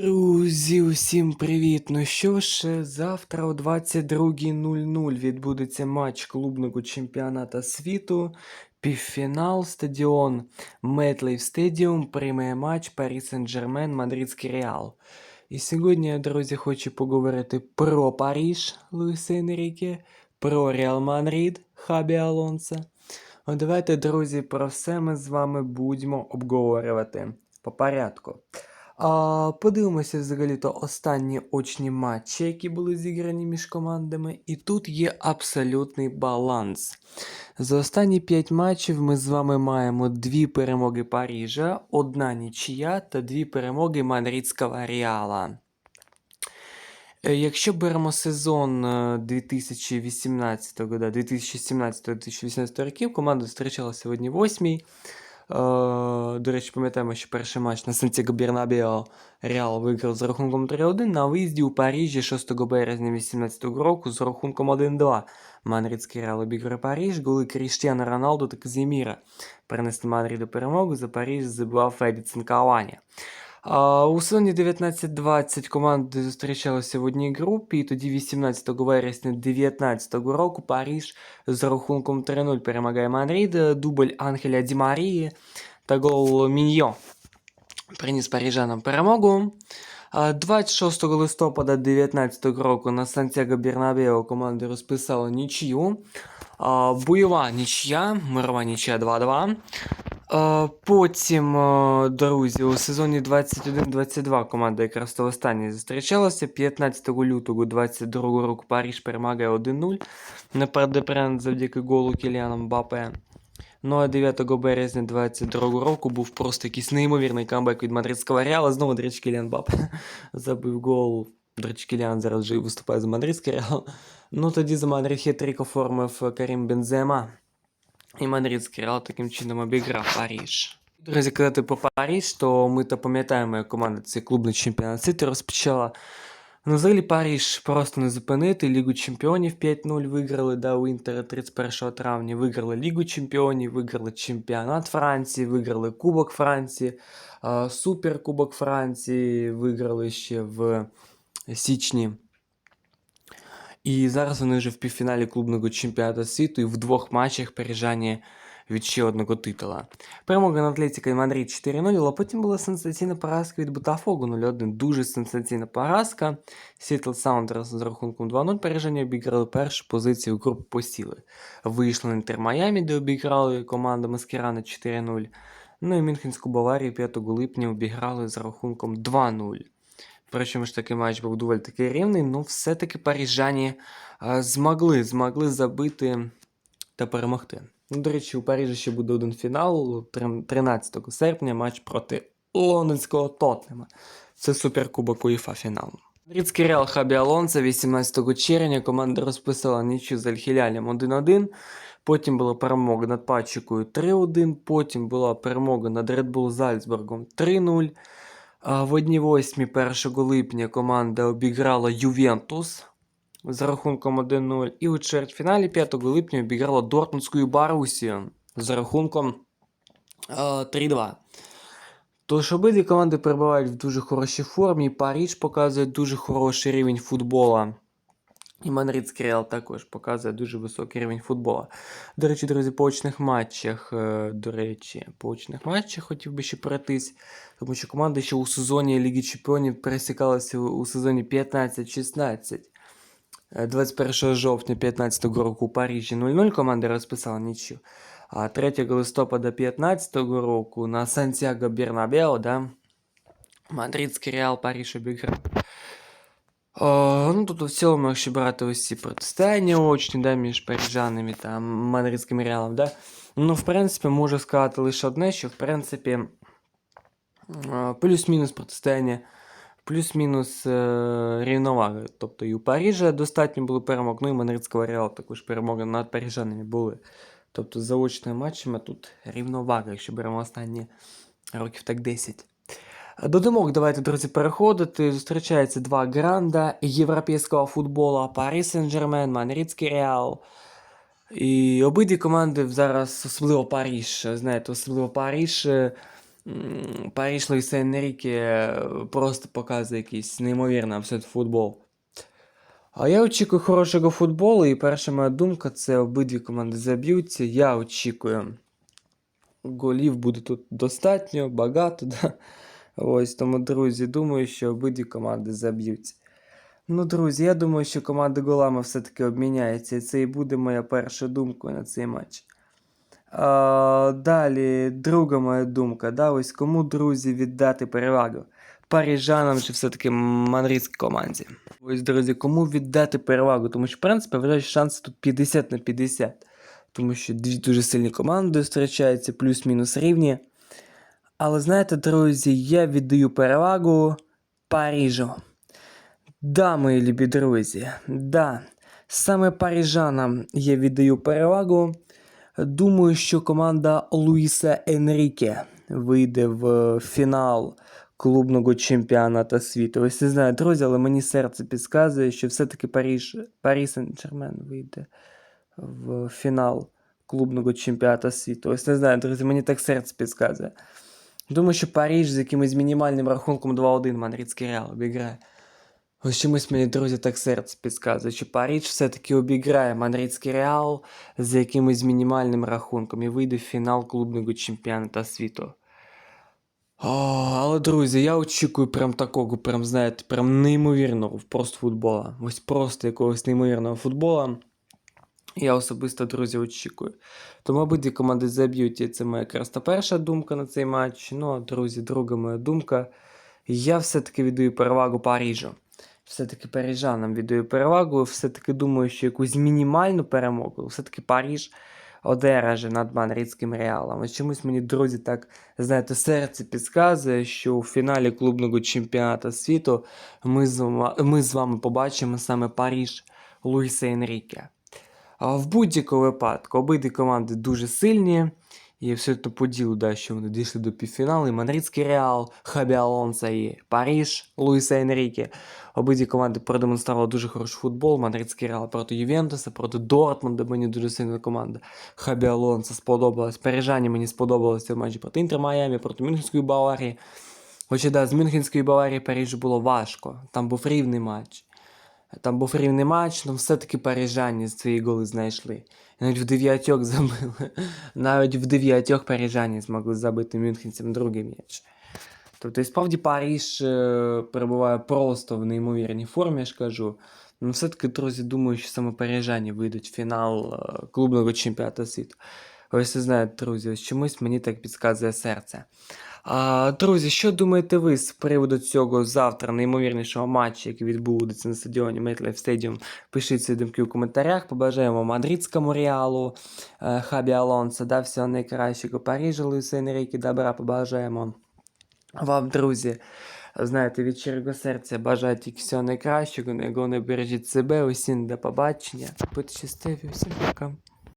Друзі, усім привіт! Ну що ж, завтра о 22.00 відбудеться матч клубного чемпіоната світу. Півфінал стадіон Метлейв Стадіум приймає матч Парі Сен-Жермен Мадридський Реал. І сьогодні я, друзі, хочу поговорити про Паріж Луїса Енріке, про Реал Мадрид Хабі Алонсо. От давайте, друзі, про все ми з вами будемо обговорювати по порядку. А, Подивимося взагалі-то останні очні матчі, які були зіграні між командами, і тут є абсолютний баланс. За останні 5 матчів ми з вами маємо 2 перемоги Парижа, одна нічия та дві перемоги Мадридського Реала. Е, якщо беремо сезон е, 2018-2017-2018 років, команда зустрічалася в 1-8. До речі, пам'ятаємо, що перший матч на Сантьяго Бернабео Реал виграв з рахунком 3-1 на виїзді у Парижі 6 березня 2018 року з рахунком 1-2. Мадридський Реал обіграв Париж, голи Кріштіана Роналду та Казіміра. Перенесли до перемогу, за Париж забивав Едісон Кавані. А, у сезоні 19-20 команди зустрічалися в одній групі, і тоді 18 вересня 2019 року Париж з рахунком 3-0 перемагає Мадрид, дубль Ангеля Ді Марії та гол Міньйо приніс парижанам перемогу. 26 листопада 2019 року на Сантьяго Бернабео команди розписали нічию. Бойова нічия, мирова нічия 2-2. Е, Потім, е, друзі, у сезоні 21-22 команда якраз то останнє зустрічалася. 15 лютого 22 року Париж перемагає 1-0 на Пердепрен завдяки голу Кіліана Мбапе. Ну а 9 березня 22 року був просто якийсь неймовірний камбек від мадридського Реала. Знову, до речі, Кіліан Мбапе забив гол. До речі, Кіліан зараз вже виступає за мадридський Реал. Ну тоді за Мадрид хитрик оформив Карім Бензема. І Мадридський Реал таким чином обіграв Париж. Друзі, казати про Париж, то ми то пам'ятаємо, як команда цей клубний чемпіонат Сити розпочала. Ну, взагалі Париж просто не зупинити. Лігу чемпіонів 5-0 виграли, да, у Інтера 31 травня. Виграли Лігу чемпіонів, виграли чемпіонат Франції, виграли Кубок Франції, Суперкубок Франції виграли ще в січні. І зараз вони вже в півфіналі клубного чемпіонату світу і в двох матчах парижані від ще одного титула. Перемога над Атлетіко Мадрид 4-0, але потім була сенсаційна поразка від Ботафогу 0-1. Дуже сенсаційна поразка. Сітл Саундерс з рахунком 2-0 парижані обіграли першу позицію групи по сіли. Вийшли на Інтер Майамі, де обіграли команда Маскерана 4-0. Ну і Мюнхенську Баварію 5 липня обіграли з рахунком 2-0. Причому ж такий матч був доволі таки рівний, ну все-таки парижані змогли, змогли забити та перемогти. Ну, до речі, у Парижі ще буде один фінал 13 серпня матч проти лондонського Тотнема. Це суперкубок УЄФА фінал. Мадридський Реал Хабі Алонсо 18 червня команда розписала нічю з Альхілялем 1-1. Потім була перемога над Патчикою 3-1. Потім була перемога над Red Bull Зальцбургом 3-0. В одній восьмі 1 липня команда обіграла Ювентус з рахунком 1-0. І у чвертьфіналі 5 липня обіграла Дортмундську Барусію з рахунком е, 3-2. Тож обидві команди перебувають в дуже хорошій формі. Паріж показує дуже хороший рівень футбола. І Мадридський Реал також показує дуже високий рівень футбола. До речі, друзі, по очних матчах, е, до речі, по очних матчах хотів би ще пройтись, тому що команди ще у сезоні Ліги Чемпіонів пересікалися у у сезоні 15-16. Е, 21 жовтня 2015 року у Парижі 0-0 команда розписала нічю. А 3 листопада 2015 року на Сантьяго Бернабео, да, Мадридський Реал Париж обіграв. Ну тут в цілому, якщо брати ось ці протистояння очні, да, між парижанами та мадридським реалом, да, ну, в принципі, можу сказати лише одне, що, в принципі, плюс-мінус протистояння, плюс-мінус е, рівновага. Тобто і у Парижа достатньо було перемог, ну і мадридського реалу також перемоги над парижанами були. Тобто за очними матчами тут рівновага, якщо беремо останні років так 10. До думок давайте, друзі, переходити. Зустрічаються два гранда європейського футболу Парі Сен-Жермен, Мадридський Реал. І обидві команди зараз, особливо Паріж, знаєте, особливо Паріж, е, м, Париж Луїса Енріке е, просто показує якийсь неймовірний абсолютно футбол. А я очікую хорошого футболу, і перша моя думка це обидві команди заб'ються. Я очікую. Голів буде тут достатньо, багато, да? Ось тому, друзі, думаю, що обидві команди заб'ються. Ну, друзі, я думаю, що команда голами все-таки обміняється, і це і буде моя перша думка на цей матч. А, далі, друга моя думка. Да, ось кому, друзі, віддати перевагу? Парижанам чи все-таки мадридській команді? Ось, друзі, кому віддати перевагу? Тому що, в принципі, вважаю, що шанси тут 50 на 50. Тому що дві дуже сильні команди зустрічаються, плюс-мінус рівні. Але знаєте, друзі, я віддаю перевагу Парижу. Да, мої любі друзі, да. Саме парижанам я віддаю перевагу. Думаю, що команда Луїса Енріке вийде в фінал клубного чемпіоната світу. Ось не знаю, друзі, але мені серце підказує, що все-таки Париж, Парі Сен-Жермен вийде в фінал клубного чемпіоната світу. Ось не знаю, друзі, мені так серце підказує. Думаю, що Париж з якимось мінімальним рахунком 2-1 Мадридський Реал обіграє. Ось чомусь мені, друзі, так серце підказує, що Париж все-таки обіграє Мадридський Реал з якимось мінімальним рахунком і вийде в фінал клубного чемпіоната світу. О, але, друзі, я очікую прям такого, прям, знаєте, прям неймовірного просто футбола. Ось просто якогось неймовірного футбола. Я особисто, друзі, очікую. Тому обидві команди заб'ють, і це моя якраз та перша думка на цей матч. Ну, а, друзі, друга моя думка. Я все-таки віддаю перевагу Парижу. Все-таки парижанам віддаю перевагу. Все-таки думаю, що якусь мінімальну перемогу, все-таки Париж одержить над Мадридським реалом. Ось чомусь мені, друзі, так, знаєте, серце підказує, що у фіналі клубного чемпіонату світу ми з, вами, ми з вами побачимо саме Париж Луїса Енріке. В будь-якому випадку обидві команди дуже сильні. І все це по ділу, да, що вони дійшли до півфіналу. І Мадридський Реал, Хабі Алонсо і Париж Луїса Енріке. Обидві команди продемонстрували дуже хороший футбол. Мадридський Реал проти Ювентуса, проти Дортмунда, мені дуже сильна команда. Хабі Алонсо сподобалось. Парижані мені сподобалося в матчі проти Інтер Майамі, проти Мюнхенської Баварії. Хоча да, з Мюнхенської Баварії Парижу було важко. Там був рівний матч. Там був рівний матч, але все-таки парижані свої голи знайшли. І навіть в дев'ятьох забили. Навіть в дев'ятьох парижані змогли забити мюнхенцям другий м'яч. Тобто, і справді Париж е, перебуває просто в неймовірній формі, я ж кажу. Ну, все-таки, друзі, думаю, що саме парижані вийдуть в фінал е, клубного чемпіонату світу. Ось ви знаєте, друзі, ось чомусь мені так підказує серце. А, друзі, що думаєте ви з приводу цього завтра неймовірнішого матчу, який відбудеться на стадіоні MetLife Stadium? Пишіть свої думки у коментарях. Побажаємо мадридському реалу, е, Хабі Алонсо, да, всього найкращого Парижу, Луїса Енріки, добра побажаємо вам, друзі. Знаєте, від щирого серця бажаю тільки всього найкращого, головне бережіть себе, усім до побачення. Будьте щасливі, всім пока.